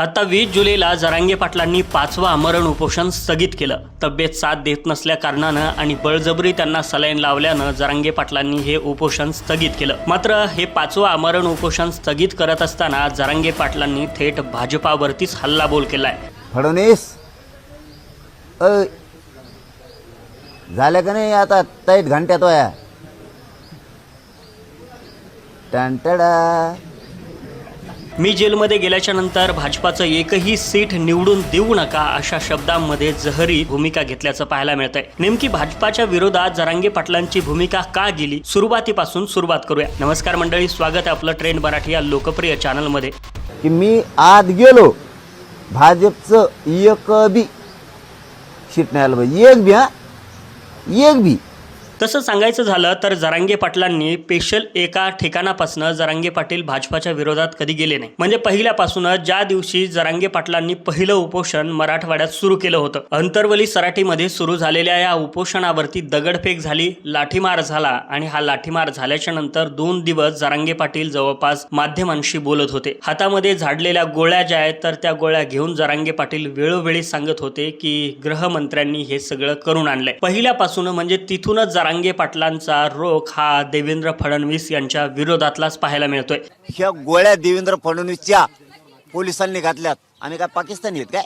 आता वीस जुलैला जरांगे पाटलांनी पाचवं आमरण उपोषण स्थगित केलं. तब्येत साथ देत नसल्या कारणानं आणि बळजबरी त्यांना सलाईन लावल्यानं जरांगे पाटलांनी हे उपोषण स्थगित केलं. मात्र हे पाचवं आमरण उपोषण स्थगित करत असताना जरांगे पाटलांनी थेट भाजपावरतीच हल्लाबोल केलाय. फडणवीस? अ झालं का नाही आता? तैत घंट्यात वया टंटडा मी जेलमध्ये गेल्याच्यानंतर भाजपाचं एकही सीट निवडून देऊ नका अशा शब्दांमध्ये जहरी भूमिका घेतल्याचं पाहायला मिळतंय. नेमकी भाजपाच्या विरोधात जरांगे पाटलांची भूमिका का गेली? सुरुवातीपासून सुरुवात करूया. नमस्कार मंडळी स्वागत आहे आपलं ट्रेंड मराठी या लोकप्रिय चॅनलमध्ये. की मी आत गेलो भाजपचं एक बी सीट नाही आलं पाहिजे. एक बी हा? एक बी. तसं सांगायचं झालं तर जरांगे पाटलांनी स्पेशल एका ठिकाणापासून जरांगे पाटील भाजपाच्या विरोधात कधी गेले नाही. म्हणजे पहिल्यापासूनच ज्या दिवशी जरांगे पाटलांनी पहिलं उपोषण मराठवाड्यात सुरू केलं होतं अंतरवली सराठीमध्ये सुरू झालेल्या या उपोषणावरती दगडफेक झाली लाठीमार झाला आणि हा लाठीमार झाल्याच्यानंतर दोन दिवस जरांगे पाटील जवळपास माध्यमांशी बोलत होते. हातामध्ये झाडलेल्या गोळ्या ज्या आहेत तर त्या गोळ्या घेऊन जरांगे पाटील वेळोवेळी सांगत होते की गृहमंत्र्यांनी हे सगळं करून आणलंय. पहिल्यापासून म्हणजे तिथूनच जरांगे पाटलांचा रोख हा देवेंद्र फडणवीस यांच्या विरोधातलाच पाहायला मिळतोय. ह्या गोळ्या देवेंद्र फडणवीसच्या पोलिसांनी घातल्यात. आम्ही काय पाकिस्तानी आहेत काय?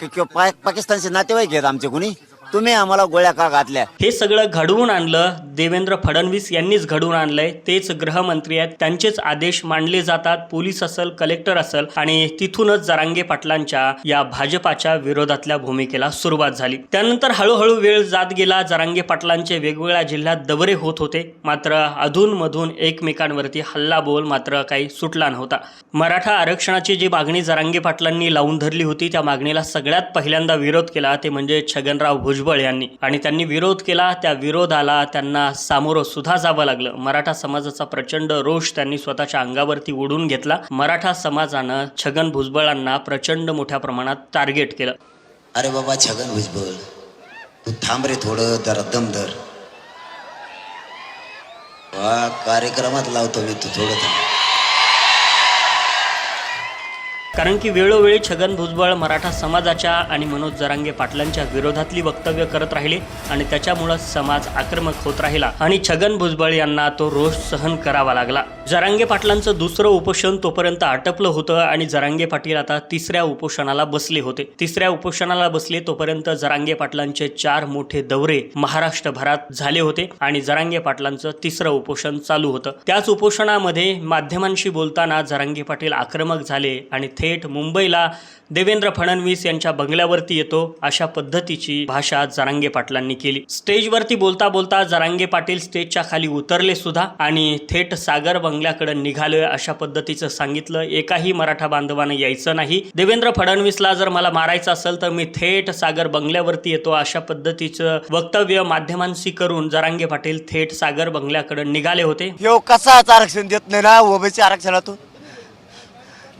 की किंवा पा पाकिस्तानचे नातेवाईक आहेत आमचे कोणी? तुम्ही आम्हाला गोळ्या का घातल्या? हे सगळं घडवून आणलं देवेंद्र फडणवीस यांनीच घडवून आणलंय. तेच गृहमंत्री आहेत. त्यांचेच आदेश मांडले जातात. पोलीस असेल कलेक्टर असेल आणि तिथूनच जरांगे पाटलांच्या या भाजपाच्या विरोधातल्या भूमिकेला सुरुवात झाली. त्यानंतर हळूहळू वेळ जात गेला. जरांगे पाटलांचे वेगवेगळ्या जिल्ह्यात दबरे होत होते. मात्र अधूनमधून एकमेकांवरती हल्लाबोल मात्र काही सुटला नव्हता. मराठा आरक्षणाची जी मागणी जरांगे पाटलांनी लावून धरली होती त्या मागणीला सगळ्यात पहिल्यांदा विरोध केला. ते म्हणजे छगनराव भुजबळ. भुजबळ यांनी. आणि त्यांनी विरोध केला. त्या विरोधाला त्यांना सामोरं सुद्धा जावं लागलं. मराठा समाजाचा प्रचंड रोष त्यांनी स्वतःच्या अंगावरती ओढून घेतला. मराठा समाजानं छगन भुजबळांना प्रचंड मोठ्या प्रमाणात टार्गेट केलं. अरे बाबा छगन भुजबळ तू थांब रे थोडं जरा दम धर. वा कार्यक्रमात लावतो मी तू थोडं थांब. कारण की वेळोवेळी छगन भुजबळ मराठा समाजाच्या आणि मनोज जरांगे पाटलांच्या विरोधातली वक्तव्य करत राहिले आणि त्याच्यामुळं समाज आक्रमक होत राहिला आणि छगन भुजबळ यांना तो रोष सहन करावा लागला. जरांगे पाटलांचं दुसरं उपोषण तोपर्यंत आटपलं होतं आणि जरांगे पाटील आता तिसऱ्या उपोषणाला बसले होते. तिसऱ्या उपोषणाला बसले तोपर्यंत जरांगे पाटलांचे चार मोठे दौरे महाराष्ट्रभरात झाले होते आणि जरांगे पाटलांचं तिसरं उपोषण चालू होतं. त्याच उपोषणामध्ये माध्यमांशी बोलताना जरांगे पाटील आक्रमक झाले आणि थे थेट मुंबईला देवेंद्र फडणवीस यांच्या बंगल्यावरती येतो अशा पद्धतीची भाषा जरांगे पाटलांनी केली. स्टेजवरती बोलता बोलता जरांगे पाटील स्टेजच्या खाली उतरले सुद्धा आणि थेट सागर बंगल्याकडे निघालोय अशा पद्धतीचं सांगितलं. एकाही मराठा बांधवानं यायचं नाही. देवेंद्र फडणवीसला जर मला मारायचं असेल तर मी थेट सागर बंगल्यावरती येतो अशा पद्धतीचं वक्तव्य माध्यमांशी करून जरांगे पाटील थेट सागर बंगल्याकडे निघाले होते. कसाच आरक्षण देत नाही ना? ओबीसी आरक्षणातून?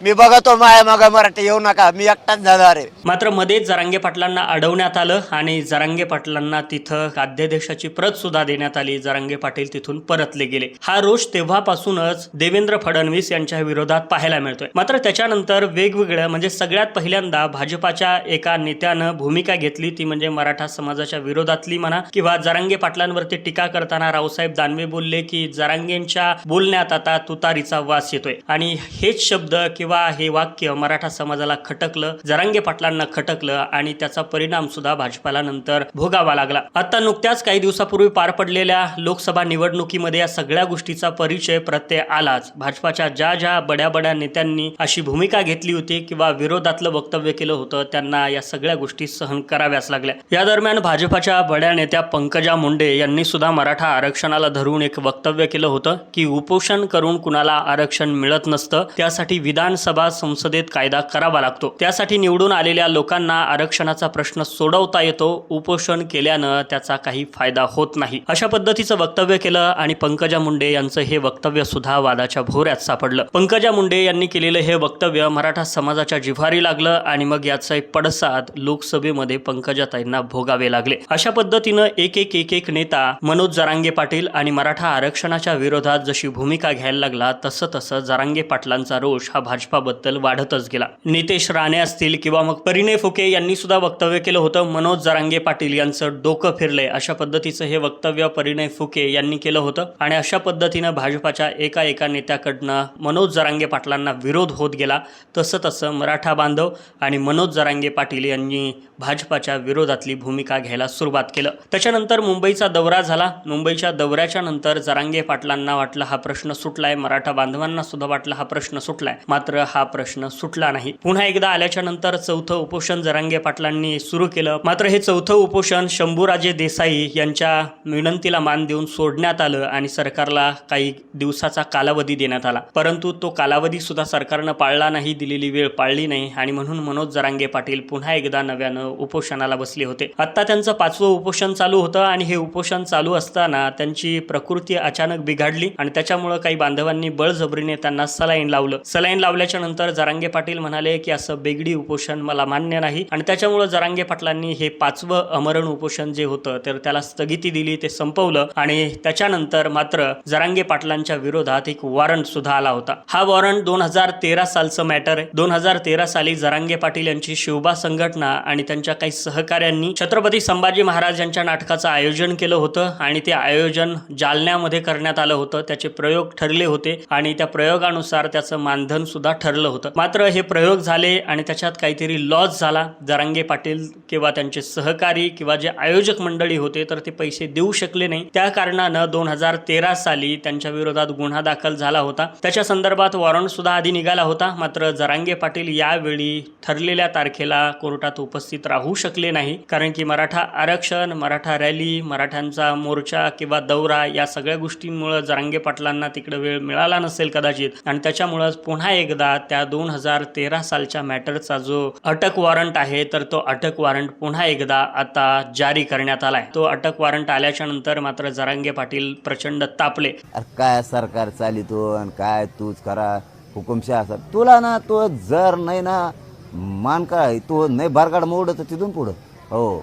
मी बघतो माया मागा मराठी येऊ नका मी एकटाच जाणार आहे. मात्र मध्येच जरांगे पाटलांना अडवण्यात आलं आणि जरांगे पाटलांना तिथं अध्यादेशाची प्रत सुद्धा देण्यात आली. जरांगे पाटील तिथून परतले गेले. हा रोष तेव्हापासूनच देवेंद्र फडणवीस यांच्या विरोधात पाहायला मिळतोय. मात्र त्याच्यानंतर वेगवेगळ्या म्हणजे सगळ्यात पहिल्यांदा भाजपाच्या एका नेत्यानं भूमिका घेतली. ती म्हणजे मराठा समाजाच्या विरोधातली म्हणा किंवा जरांगे पाटलांवरती टीका करताना रावसाहेब दानवे बोलले की जरांगेंच्या बोलण्यात आता तुतारीचा वास येतोय. आणि हेच शब्द किंवा हे वाक्य मराठा समाजाला खटकलं जरांगे पाटलांना खटकलं आणि त्याचा परिणाम सुद्धा भाजपाला नंतर भोगावा लागला. आता नुकत्याच काही दिवसापूर्वी पार पडलेल्या लोकसभा निवडणुकीमध्ये या सगळ्या गोष्टीचा परिचय प्रत्यय आलाच. भाजपाच्या ज्या ज्या बड्या बड्या नेत्यांनी अशी भूमिका घेतली होती किंवा विरोधातलं वक्तव्य केलं होतं त्यांना या सगळ्या गोष्टी सहन कराव्याच लागल्या. या दरम्यान भाजपाच्या बड्या नेत्या पंकजा मुंडे यांनी सुद्धा मराठा आरक्षणाला धरून एक वक्तव्य केलं होतं की उपोषण करून कुणाला आरक्षण मिळत नसतं त्यासाठी विधानसभा संसदेत कायदा करावा लागतो. त्यासाठी निवडून आलेल्या लोकांना आरक्षणाचा प्रश्न सोडवता येतो उपोषण केल्यानं त्याचा काही फायदा होत नाही. अशा पद्धतीचं वक्तव्य केलं आणि पंकजा मुंडे यांचं हे वक्तव्य सुद्धा वादाच्या भोऱ्यात सापडलं. पंकजा मुंडे यांनी केलेलं हे वक्तव्य मराठा समाजाच्या जिव्हारी लागलं आणि मग याचा एक पडसाद लोकसभेमध्ये पंकजाताईंना भोगावे लागले. अशा पद्धतीनं एक एक एक एक नेता मनोज जरांगे पाटील आणि मराठा आरक्षणाच्या विरोधात जशी भूमिका घ्यायला लागला तसं तसं जरांगे पाटलांचा रोष हा भाजप भाजपाबद्दल वाढतच गेला. नितेश राणे असतील किंवा मग परिणय फुके यांनी सुद्धा वक्तव्य केलं होतं मनोज जरांगे पाटील यांचं डोकं फिरलंय. अशा पद्धतीचं हे वक्तव्य परिणय फुके यांनी केलं होतं आणि अशा पद्धतीनं भाजपाच्या एका एका नेत्याकडनं मनोज जरांगे पाटलांना विरोध होत गेला. तसं तसं मराठा बांधव आणि मनोज जरांगे पाटील यांनी भाजपाच्या विरोधातली भूमिका घ्यायला सुरुवात केलं. त्याच्यानंतर मुंबईचा दौरा झाला. मुंबईच्या दौऱ्याच्या नंतर जरांगे पाटलांना वाटलं हा प्रश्न सुटलाय. मराठा बांधवांना सुद्धा वाटलं हा प्रश्न सुटलाय. मात्र हा प्रश्न सुटला नाही. पुन्हा एकदा आल्याच्यानंतर चौथं उपोषण जरांगे पाटलांनी सुरू केलं. मात्र हे चौथं उपोषण शंभूराजे देसाई यांच्या विनंतीला मान देऊन सोडण्यात आलं आणि सरकारला काही दिवसाचा कालावधी देण्यात आला. परंतु तो कालावधी सुद्धा सरकारनं पाळला नाही दिलेली वेळ पाळली नाही आणि म्हणून मनोज जरांगे पाटील पुन्हा एकदा नव्यानं उपोषणाला बसले होते. आत्ता त्यांचं पाचवं उपोषण चालू होतं आणि हे उपोषण चालू असताना त्यांची प्रकृती अचानक बिघडली आणि त्याच्यामुळं काही बांधवांनी बळजबरीने त्यांना सलाईन लावलं. सलाईन लावल्याच्या नंतर जरांगे पाटील म्हणाले की असं बेगडी उपोषण मला मान्य नाही. आणि त्याच्यामुळे जरांगे पाटलांनी हे पाचवं अमरण उपोषण जे होतं तर त्याला स्थगिती दिली ते संपवलं. आणि त्याच्यानंतर मात्र जरांगे पाटलांच्या विरोधात एक वॉरंट सुद्धा आला होता. हा वॉरंट दोन हजार तेरा सालचं मॅटर आहे. दोन हजार तेरा साली जरांगे पाटील यांची शिवबा संघटना आणि त्यांच्या काही सहकाऱ्यांनी छत्रपती संभाजी महाराज यांच्या नाटकाचं आयोजन केलं होतं आणि ते आयोजन जालन्यामध्ये करण्यात आलं होतं. त्याचे प्रयोग ठरले होते आणि त्या प्रयोगानुसार त्याचं मानधन सुद्धा ठरलं होतं. मात्र हे प्रयोग झाले आणि त्याच्यात काहीतरी लॉस झाला. जरांगे पाटील किंवा त्यांचे सहकारी किंवा जे आयोजक मंडळी होते तर ते पैसे देऊ शकले नाही. त्या कारणानं दोन हजार तेरा साली त्यांच्या विरोधात गुन्हा दाखल झाला होता. त्याच्या संदर्भात वॉरंट सुद्धा आधी निघाला होता. मात्र जरांगे पाटील यावेळी ठरलेल्या तारखेला कोर्टात उपस्थित राहू शकले नाही. कारण की मराठा आरक्षण मराठा रॅली मराठ्यांचा मोर्चा किंवा दौरा या सगळ्या गोष्टींमुळे जरांगे पाटलांना तिकडे वेळ मिळाला नसेल कदाचित. आणि त्याच्यामुळे पुन्हा एकदा त्या दोन हजार तेरा सालच्या मॅटरचा जो अटक वॉरंट आहे तर तो अटक वॉरंट पुन्हा एकदा आता जारी करण्यात आलाय. तो अटक वॉरंट आल्याच्यानंतर मात्र जरांगे पाटील प्रचंड तापले. काय सरकार चालितो आणि काय तूच करा हुकुमशाह असा तुला ना तो जर नाही ना मान काय तो नाही बारगाड मोडत तिथून पुढं. हो.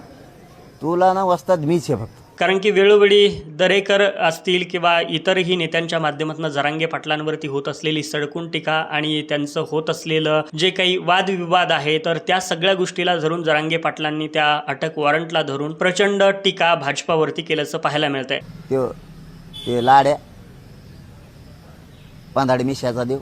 तुला ना वस्तात मीच आहे फक्त. कारण की वेळोवेळी दरेकर असतील किंवा इतरही नेत्यांच्या माध्यमातून जरांगे पाटलांवरती होत असलेली सडकून टीका आणि त्यांचं होत असलेलं जे काही वादविवाद आहे तर त्या सगळ्या गोष्टीला धरून जरांगे पाटलांनी त्या अटक वॉरंटला धरून प्रचंड टीका भाजपावरती केल्याचं पाहायला मिळतंय. त्यो ते लाड्या पांधाडी मिशाचा देव.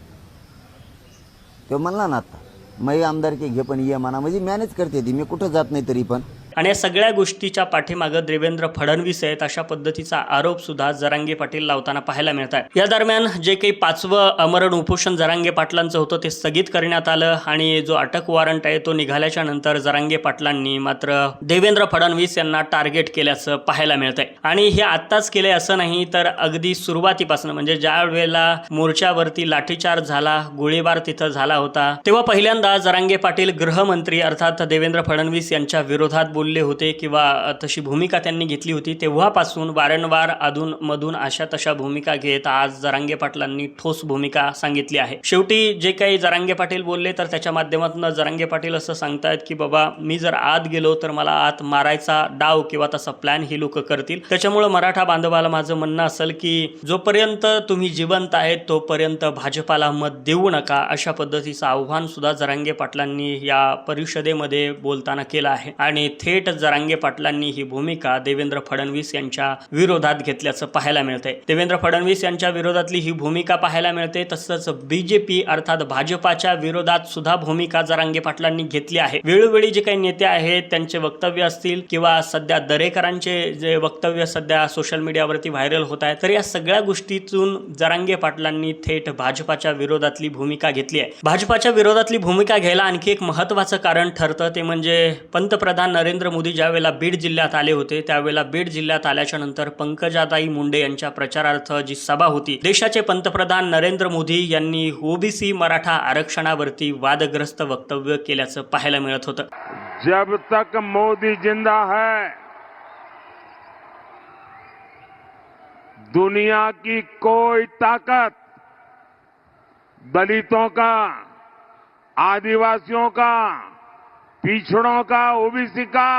तो म्हणला ना आता मै आमदारकी घे पण ये म्हणा म्हणजे मॅनेज करते ती मी कुठं जात नाही तरी पण. आणि या सगळ्या गोष्टीच्या पाठीमागं देवेंद्र फडणवीस आहेत अशा पद्धतीचा आरोप सुद्धा जरांगे पाटील लावताना पाहायला मिळत आहे. या दरम्यान जे काही पाचवं अमरण उपोषण जरांगे पाटलांचं होतं ते स्थगित करण्यात आलं आणि जो अटक वॉरंट आहे तो निघाल्याच्या नंतर जरांगे पाटलांनी मात्र देवेंद्र फडणवीस यांना टार्गेट केल्याचं पाहायला मिळत आहे. आणि हे आत्ताच केले असं नाही तर अगदी सुरुवातीपासून म्हणजे ज्या वेळेला मोर्चावरती लाठीचार्ज झाला गोळीबार तिथं झाला होता तेव्हा पहिल्यांदा जरांगे पाटील गृहमंत्री अर्थात देवेंद्र फडणवीस यांच्या विरोधात बोलले होते किंवा तशी भूमिका त्यांनी घेतली होती तेव्हापासून वारंवार अधून मधून अशा तशा भूमिका घेत आज जरांगे पाटलांनी ठोस भूमिका सांगितली आहे. शेवटी जे काही जरांगे पाटील बोलले तर त्याच्या माध्यमातून जरांगे पाटील असं सांगतायत की बाबा मी जर आत गेलो तर मला आत मारायचा डाव किंवा तसा प्लॅन ही लोक करतील. त्याच्यामुळं मराठा बांधवाला माझं म्हणणं असेल की जोपर्यंत तुम्ही जिवंत आहेत तोपर्यंत भाजपाला मत देऊ नका. अशा पद्धतीचं आव्हान सुद्धा जरांगे पाटलांनी या परिषदेमध्ये बोलताना केलं आहे. आणि थेट जरांगे पाटलांनी ही भूमिका देवेंद्र फडणवीस यांच्या विरोधात घेतल्याचं पाहायला मिळतंय. देवेंद्र फडणवीस यांच्या विरोधातली ही भूमिका पाहायला मिळते तसंच बीजेपी अर्थात भाजपाच्या विरोधात सुद्धा भूमिका जरांगे पाटलांनी घेतली आहे. वेळोवेळी जे काही नेते आहेत त्यांचे वक्तव्य असतील किंवा सध्या दरेकरांचे जे वक्तव्य सध्या सोशल मीडियावरती व्हायरल होत आहेत तर या सगळ्या गोष्टीतून जरांगे पाटलांनी थेट भाजपाच्या विरोधातली भूमिका घेतली आहे. भाजपाच्या विरोधातली भूमिका घ्यायला आणखी एक महत्वाचं कारण ठरतं ते म्हणजे पंतप्रधान नरेंद्र नरेंद्र मोदी ज्यावेळेला बीड जिल्ह्यात आले होते त्यावेळेला बीड जिल्ह्यात आल्याच्यानंतर पंकजाताई मुंडे यांच्या प्रचारार्थ जी सभा होती देशाचे पंतप्रधान नरेंद्र मोदी यांनी ओबीसी मराठा आरक्षणावरती वादग्रस्त वक्तव्य केल्याचं पाहायला मिळत होतं. जब तक मोदी जिंदा है दुनिया की कोई ताकत दलितों का आदिवासियों का पिछड़ों का ओबीसी का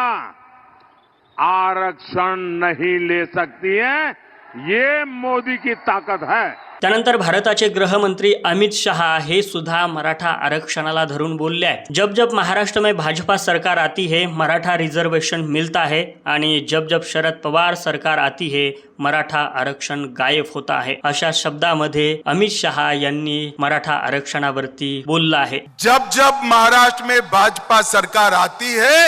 आरक्षण नहीं ले सकती है। ये मोदी की ताकत है। त्यानंतर भारताचे गृहमंत्री अमित शहा हे सुद्धा मराठा आरक्षणाला धरून बोलले आहेत. जब जब महाराष्ट्र में भाजपा सरकार आती है मराठा रिजर्वेशन मिलता है आणि जब जब शरद पवार सरकार आती है मराठा आरक्षण गायब होता है. अशा शब्दामध्ये अमित शहा यांनी मराठा आरक्षणावरती बोलला आहे. जब जब महाराष्ट्र में भाजपा सरकार आती है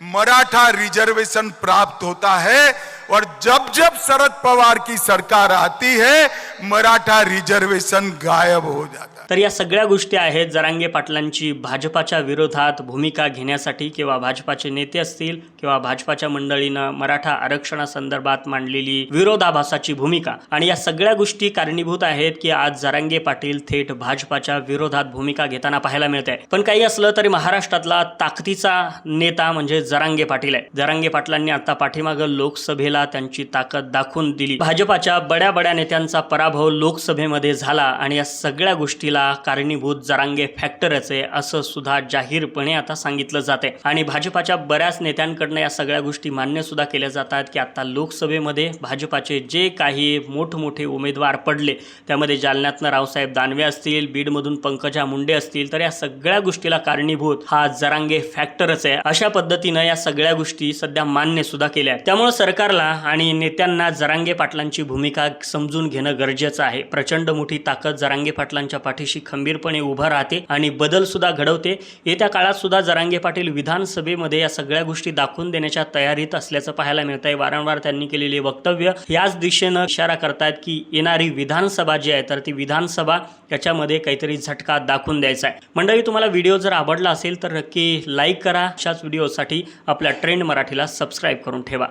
मराठा रिजर्वेशन प्राप्त होता है और जब जब शरद पवार की सरकार आती है मराठा रिजर्वेशन गायब हो जाता तर या सगळ्या गोष्टी आहेत जरांगे पाटलांची भाजपाच्या विरोधात भूमिका घेण्यासाठी किंवा भाजपाचे नेते असतील किंवा भाजपाच्या मंडळीनं मराठा आरक्षणासंदर्भात मांडलेली विरोधाभासाची भूमिका. आणि या सगळ्या गोष्टी कारणीभूत आहेत की आज जरांगे पाटील थेट भाजपाच्या विरोधात भूमिका घेताना पाहायला मिळत आहे पण काही असलं तरी महाराष्ट्रातला ताकदीचा नेता म्हणजे जरांगे पाटील आहे जरांगे पाटलांनी आता पाठीमागं लोकसभेला त्यांची ताकद दाखवून दिली. भाजपाच्या बड्या बड्या नेत्यांचा पराभव लोकसभेमध्ये झाला आणि या सगळ्या गोष्टीला कारणीभूत जरांगे फॅक्टरच आहे असं सुद्धा जाहीरपणे आता सांगितलं जाते आणि भाजपाच्या बऱ्याच नेत्यांकडनं या सगळ्या गोष्टी मान्य सुद्धा केल्या जातात की आता लोकसभेमध्ये भाजपाचे जे काही मोठमोठे उमेदवार पडले त्यामध्ये जालन्यातनं रावसाहेब दानवे असतील बीडमधून पंकजा मुंडे असतील तर या सगळ्या गोष्टीला कारणीभूत हा जरांगे फॅक्टरच आहे. अशा पद्धतीनं या सगळ्या गोष्टी सध्या मान्य सुद्धा केल्या आहेत. त्यामुळे सरकारला आणि नेत्यांना जरांगे पाटलांची भूमिका समजून घेणं गरजेचं आहे. प्रचंड मोठी ताकद जरांगे पाटलांच्या पाठीशी खंबीरपणे उभं राहते आणि बदल सुद्धा घडवते. येत्या काळात सुद्धा जरांगे पाटील विधानसभेमध्ये या सगळ्या गोष्टी दाखवून देण्याच्या तयारीत असल्याचं पाहायला मिळत आहे वारंवार त्यांनी केलेली वक्तव्य याच दिशेनं इशारा करतायत की येणारी विधानसभा जी आहे तर ती विधानसभा याच्यामध्ये काहीतरी झटका दाखवून द्यायचा आहे. मंडळी तुम्हाला व्हिडिओ जर आवडला असेल तर नक्की लाईक करा. अशाच व्हिडिओसाठी आपल्या ट्रेंड मराठीला सबस्क्राईब करून ठेवा.